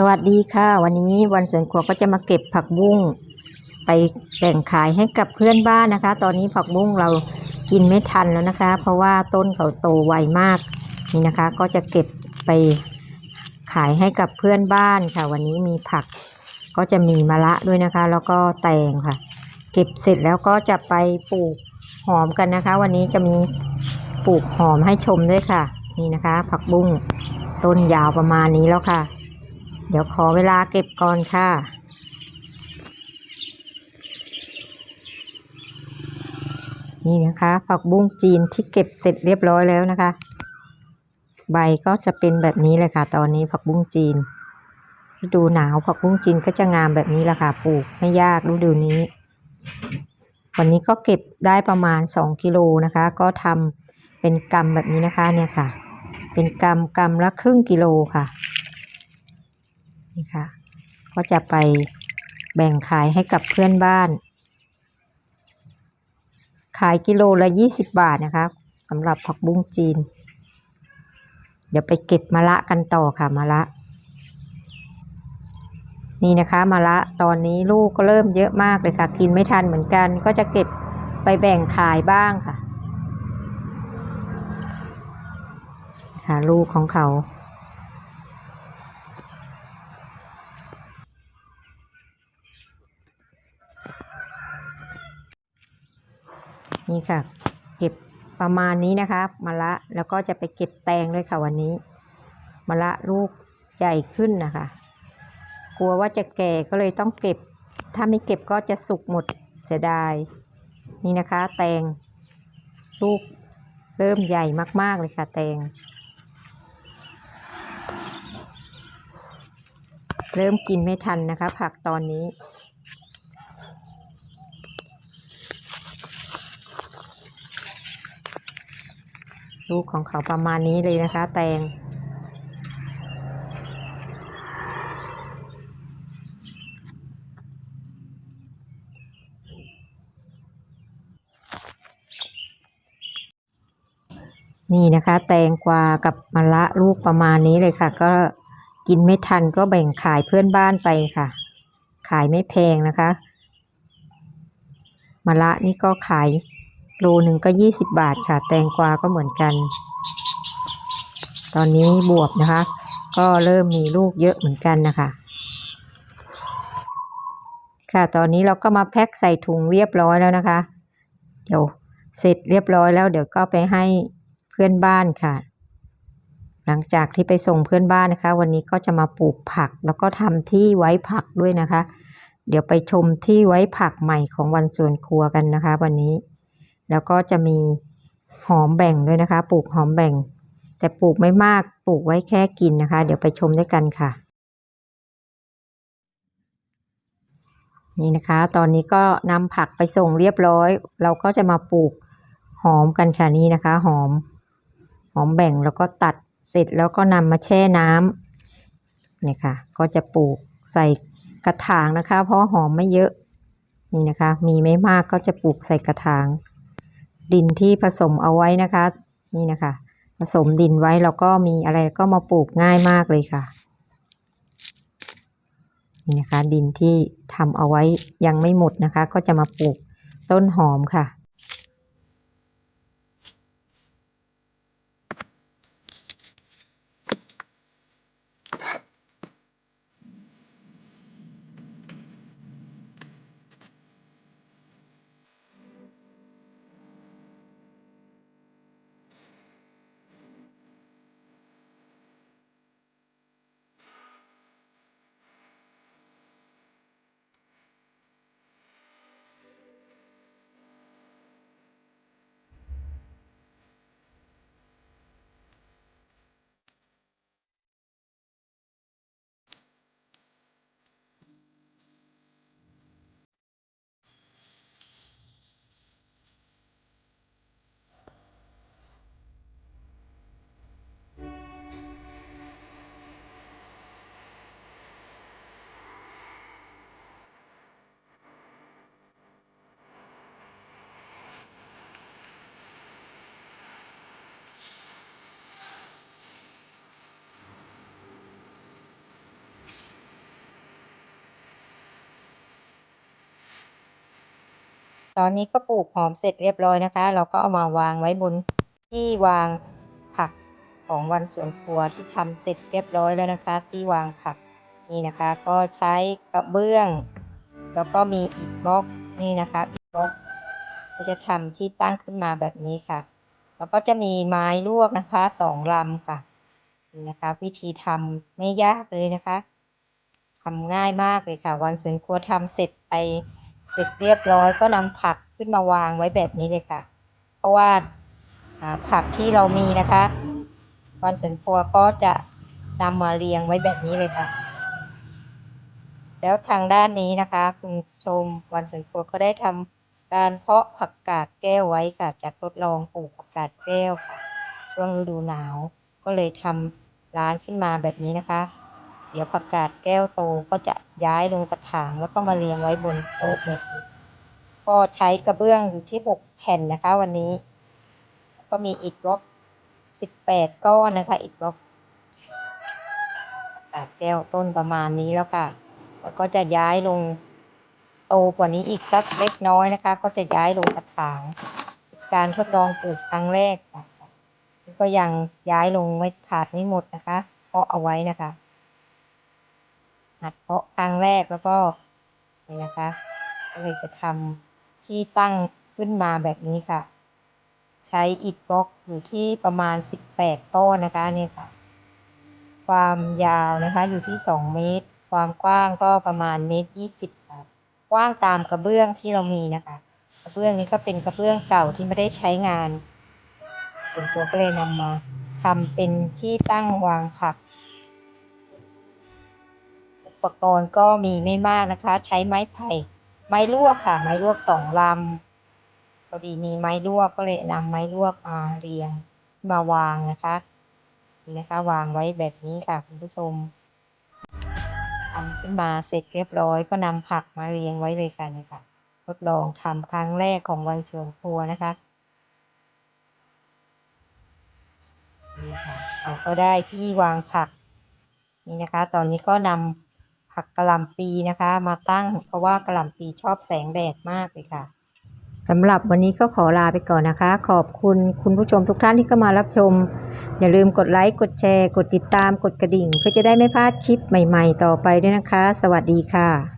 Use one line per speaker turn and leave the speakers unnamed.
สวัสดีค่ะ วันนี้วันสวนครัวก็จะมาเก็บผักบุ้งไปแบ่งขายให้กับเพื่อนบ้านนะคะ ตอนนี้ผักบุ้งเรากินไม่ทันแล้วนะคะ เพราะว่าต้นเขาโตไวมากนี่นะคะ ก็จะเก็บไปขายให้กับเพื่อนบ้านค่ะ วันนี้มีผักก็จะมีมะระด้วยนะคะ แล้วก็แตงค่ะ เก็บเสร็จแล้วก็จะไปปลูกหอมกันนะคะ วันนี้จะมีปลูกหอมให้ชมด้วยค่ะ นี่นะคะ ผักบุ้งต้นยาวประมาณนี้แล้วค่ะ เดี๋ยวขอเวลาเก็บก่อนค่ะ นี่นะคะ ผักบุ้งจีนที่เก็บเสร็จเรียบร้อยแล้วนะคะ ใบก็จะเป็นแบบนี้เลยค่ะ ตอนนี้ผักบุ้งจีนฤดูหนาวผักบุ้งจีนก็จะงามแบบนี้แหละค่ะปลูกไม่ยากฤดูนี้ วันนี้ก็เก็บได้ประมาณ 2 กิโลนะคะ ก็ทำเป็นกำแบบนี้นะคะเนี่ยค่ะ เป็นกำกำละครึ่งกิโลค่ะ นี่ค่ะ ก็จะไปแบ่งขายให้กับเพื่อนบ้าน ขายกิโลละยี่สิบบาทนะคะสำหรับผักบุ้งจีน เดี๋ยวไปเก็บมะละกันต่อค่ะมะละ นี่นะคะมะละตอนนี้ลูกก็เริ่มเยอะมากเลยค่ะ กินไม่ทันเหมือนกัน ก็จะเก็บไปแบ่งขายบ้างค่ะ ค่ะลูกของเขา นี่ค่ะ เก็บประมาณนี้นะคะมะละแล้วก็จะไปเก็บแตงด้วยค่ะวันนี้มะละลูกใหญ่ขึ้นนะคะ กลัวว่าจะแก่ก็เลยต้องเก็บ ถ้าไม่เก็บก็จะสุกหมดเสียดาย นี่นะคะ แตงลูกเริ่มใหญ่มาก ๆ เลยค่ะ แตง เริ่มกินไม่ทันนะคะ ผักตอนนี้ ลูกของเขาประมาณนี้เลยนะคะ แตง นี่นะคะ แตงกวากับมะละลูกประมาณนี้เลยค่ะ ก็กินไม่ทันก็แบ่งขายเพื่อนบ้านไปค่ะ ขายไม่แพงนะคะมะละนี่ก็ขาย โลหนึ่งก็ยี่สิบบาทค่ะ แตงกวาก็เหมือนกัน ตอนนี้บวบนะคะ ก็เริ่มมีลูกเยอะเหมือนกันนะคะ ค่ะตอนนี้เราก็มาแพ็คใส่ถุงเรียบร้อยแล้วนะคะ เดี๋ยวเสร็จเรียบร้อยแล้วเดี๋ยวก็ไปให้เพื่อนบ้านค่ะ หลังจากที่ไปส่งเพื่อนบ้านนะคะ วันนี้ก็จะมาปลูกผักแล้วก็ทำที่ไว้ผักด้วยนะคะ เดี๋ยวไปชมที่ไว้ผักใหม่ของวันสวนครัวกันนะคะ วันนี้ แล้วก็จะมีหอมแบ่งด้วยนะคะ ปลูกหอมแบ่ง แต่ปลูกไม่มากปลูกไว้แค่กินนะคะ เดี๋ยวไปชมด้วยกันค่ะ นี่นะคะ ตอนนี้ก็นำผักไปส่งเรียบร้อย เราก็จะมาปลูกหอมกันค่ะนี่นะคะ หอม หอมแบ่งแล้วก็ตัดเสร็จแล้วก็นำมาแช่น้ำนี่ค่ะ ก็จะปลูกใส่กระถางนะคะ เพราะหอมไม่เยอะนี่นะคะ มีไม่มากก็จะปลูกใส่กระถาง ดินที่ผสมเอาไว้นะคะ นี่นะคะ ผสมดินไว้แล้วก็มีอะไรก็มาปลูกง่ายมากเลยค่ะ นี่นะคะ ดินที่ทำเอาไว้ยังไม่หมดนะคะ ก็จะมาปลูกต้นหอมค่ะ ตอนนี้ก็ปลูกหอมเสร็จเรียบร้อยนะคะ เราก็เอามาวางไว้บนที่วางผักของวันสวนครัวที่ทำเสร็จเรียบร้อยแล้วนะคะ ที่วางผักนี่นะคะ ก็ใช้กระเบื้อง แล้วก็มีอิฐบล็อกนี่นะคะอิฐบล็อกก็จะทำที่ตั้งขึ้นมาแบบนี้ค่ะ แล้วก็จะมีไม้ลวกนะคะสองลำค่ะนี่นะคะ วิธีทำไม่ยากเลยนะคะทำง่ายมากเลยค่ะ วันสวนครัวทำเสร็จไป เสร็จเรียบร้อยก็นำผักขึ้นมาวางไว้แบบนี้เลยค่ะ เพราะว่าผักที่เรามีนะคะวันสวนครัวก็จะนำมาเรียงไว้แบบนี้เลยค่ะ แล้วทางด้านนี้นะคะ คุณชมวันสวนครัวก็ได้ทำการเพาะผักกาดแก้วไว้ค่ะจากทดลองปลูกผักกาดแก้วค่ะ ช่วงฤดูหนาวก็เลยทำร้านขึ้นมาแบบนี้นะคะ เดี๋ยวผักกาดแก้วโตก็จะย้ายลงกระถางแล้วก็มาเรียงไว้บนโต๊ะก็ใช้กระเบื้องอยู่ที่หกแผ่นนะคะวันนี้ ก็มีอิฐบล็อกสิบแปดก้อนนะคะอิฐบล็อกกาดแก้วต้นประมาณนี้แล้วค่ะแล้วก็จะย้ายลงโตกว่านี้อีกสักเล็กน้อยนะคะ ก็จะย้ายลงกระถาง การทดลองปลูกครั้งแรกก็ยังย้ายลงไม่ขาดไม่หมดนะคะเพาะเอาไว้นะคะ หัดเพาะครั้งแรกแล้วก็นี่นะคะก็เลยจะทำที่ตั้งขึ้นมาแบบนี้ค่ะ ใช้อิฐบล็อกอยู่ที่ประมาณสิบแปดต้นนะคะเนี่ค่ะ ความยาวนะคะอยู่ที่สองเมตร ความกว้างก็ประมาณเมตรยี่สิบค่ะกว้างตามกระเบื้องที่เรามีนะคะ กระเบื้องนี้ก็เป็นกระเบื้องเก่าที่ไม่ได้ใช้งานส่วนตัวก็เลยนำมาทำเป็นที่ตั้งวางผัก ปกรณ์ก็มีไม่มากนะคะ ใช้ไม้ไผ่ ไม้ลวกค่ะ ไม้ลวกสองลำพอดีมีไม้ลวกก็เลยนำไม้ลวกมาเรียงมาวางนะคะนี่นะคะวางไว้แบบนี้ค่ะคุณผู้ชมทำขึ้นมาเสร็จเรียบร้อยก็นำผักมาเรียงไว้เลยค่ะนี่ค่ะทดลองทำครั้งแรกของวันเสวนครัวนะคะนี่ค่ะเราก็ได้ที่วางผักนี่นะคะ ตอนนี้ก็นำ ผักกะหล่ำปีนะคะ มาตั้ง เพราะว่ากะหล่ำปีชอบแสงแดดมากเลยค่ะสำหรับวันนี้ก็ขอลาไปก่อนนะคะ ขอบคุณคุณผู้ชมทุกท่านที่เข้ามารับชม อย่าลืมกดไลค์ กดแชร์ กดติดตาม กดกระดิ่ง เพื่อจะได้ไม่พลาดคลิปใหม่ ๆ ต่อไปด้วยนะคะ สวัสดีค่ะ